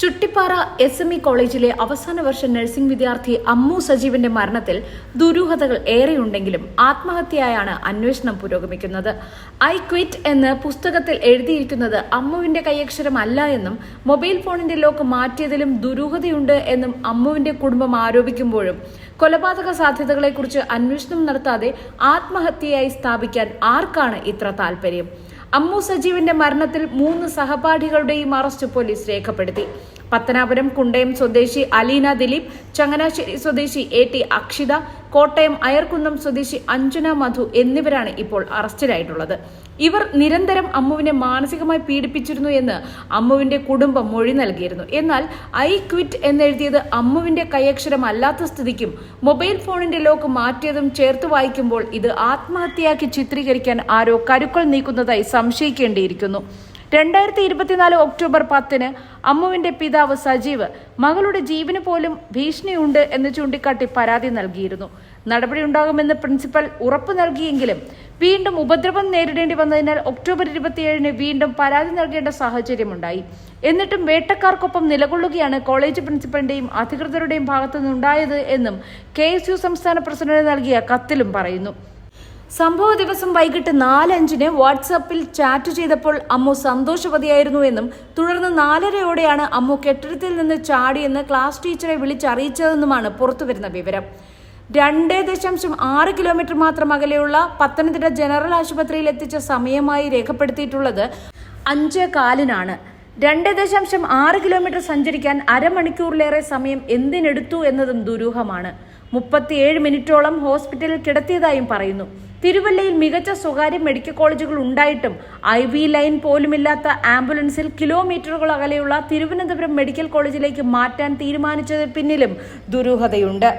Chuttippara S M E കോളേജിലെ അവസാന വർഷ nursing വിദ്യാർത്ഥി അമ്മു സജീവിന്റെ മരണത്തിൽ ദുരൂഹതകൾ ഏറെയുണ്ടെങ്കിലും ആത്മഹത്യയായാണ് അന്വേഷണം പുരോഗമിക്കുന്നത്. ഐ ക്വിറ്റ് എന്ന് പുസ്തകത്തിൽ എഴുതിയിരിക്കുന്നത് അമ്മുവിന്റെ കൈയക്ഷരമല്ല എന്നും മൊബൈൽ ഫോണിന്റെ ലോക്ക് മാറ്റിയതിലും ദുരൂഹതയുണ്ട് എന്നും അമ്മുവിന്റെ കുടുംബം ആരോപിക്കുമ്പോഴും കൊലപാതക സാധ്യതകളെക്കുറിച്ച് അന്വേഷണം നടത്താതെ ആത്മഹത്യയായി സ്ഥാപിക്കാൻ ആർക്കാണ് ഇത്ര താൽപര്യം? അമ്മു സജീവിന്റെ മരണത്തിൽ മൂന്ന് സഹപാഠികളുടെയും അറസ്റ്റ് പോലീസ് രേഖപ്പെടുത്തി പത്തനാപുരം കുണ്ടയം സ്വദേശി അലീന ദിലീപ് ചങ്ങനാശ്ശേരി സ്വദേശി എ ടി അക്ഷിത കോട്ടയം അയർക്കുന്നം സ്വദേശി അഞ്ജന മധു എന്നിവരാണ് ഇപ്പോൾ അറസ്റ്റിലായിട്ടുള്ളത്. ഇവർ നിരന്തരം അമ്മുവിനെ മാനസികമായി പീഡിപ്പിച്ചിരുന്നു എന്ന് അമ്മുവിന്റെ കുടുംബം മൊഴി നൽകിയിരുന്നു. എന്നാൽ ഐ ക്വിറ്റ് എന്നെഴുതിയത് അമ്മുവിന്റെ കൈയക്ഷരമല്ലാത്ത സ്ഥിതിക്കും മൊബൈൽ ഫോണിന്റെ ലോക്ക് മാറ്റിയതും ചേർത്ത് വായിക്കുമ്പോൾ ഇത് ആത്മഹത്യയാക്കി ചിത്രീകരിക്കാൻ ആരോ കരുക്കൾ നീക്കുന്നതായി സംശയിക്കേണ്ടിയിരിക്കുന്നു. രണ്ടായിരത്തി ഇരുപത്തിനാല് ഒക്ടോബർ പത്തിന് അമ്മുവിന്റെ പിതാവ് സജീവ് മകളുടെ ജീവന് പോലും ഭീഷണിയുണ്ട് എന്ന് ചൂണ്ടിക്കാട്ടി പരാതി നൽകിയിരുന്നു. നടപടിയുണ്ടാകുമെന്ന് പ്രിൻസിപ്പൽ ഉറപ്പു നൽകിയെങ്കിലും വീണ്ടും ഉപദ്രവം നേരിടേണ്ടി വന്നതിനാൽ ഒക്ടോബർ ഇരുപത്തിയേഴിന് വീണ്ടും പരാതി നൽകേണ്ട സാഹചര്യമുണ്ടായി. എന്നിട്ടും വേട്ടക്കാർക്കൊപ്പം നിലകൊള്ളുകയാണ് കോളേജ് പ്രിൻസിപ്പലിന്റെയും അധികൃതരുടെയും ഭാഗത്തു നിന്നുണ്ടായത് എന്നും കെ എസ് യു സംസ്ഥാന പ്രസിഡന്റ് നൽകിയ കത്തിലും പറയുന്നു. സംഭവ ദിവസം വൈകിട്ട് നാലഞ്ചിന് വാട്സാപ്പിൽ ചാറ്റ് ചെയ്തപ്പോൾ അമ്മു സന്തോഷവതിയായിരുന്നു എന്നും തുടർന്ന് നാലരയോടെയാണ് അമ്മു കെട്ടിടത്തിൽ നിന്ന് ചാടിയെന്ന് ക്ലാസ് ടീച്ചറെ വിളിച്ചറിയിച്ചതെന്നുമാണ് പുറത്തുവരുന്ന വിവരം. രണ്ട് ദശാംശം ആറ് കിലോമീറ്റർ മാത്രം അകലെയുള്ള പത്തനംതിട്ട ജനറൽ ആശുപത്രിയിൽ എത്തിച്ച സമയമായി രേഖപ്പെടുത്തിയിട്ടുള്ളത് അഞ്ച് കാലിനാണ്. രണ്ട് ദശാംശം ആറ് കിലോമീറ്റർ സഞ്ചരിക്കാൻ അരമണിക്കൂറിലേറെ സമയം എന്തിനെടുത്തു എന്നതും ദുരൂഹമാണ്. മുപ്പത്തിയേഴ് മിനിറ്റോളം ഹോസ്പിറ്റലിൽ കിടത്തിയതായും പറയുന്നു. തിരുവല്ലയിൽ മികച്ച സ്വകാര്യ മെഡിക്കൽ കോളേജുകൾ ഉണ്ടായിട്ടും ഐ വി ലൈൻ പോലുമില്ലാത്ത ആംബുലൻസിൽ കിലോമീറ്ററുകൾ അകലെയുള്ള തിരുവനന്തപുരം മെഡിക്കൽ കോളേജിലേക്ക് മാറ്റാൻ തീരുമാനിച്ചതിന് പിന്നിലും ദുരൂഹതയുണ്ട്.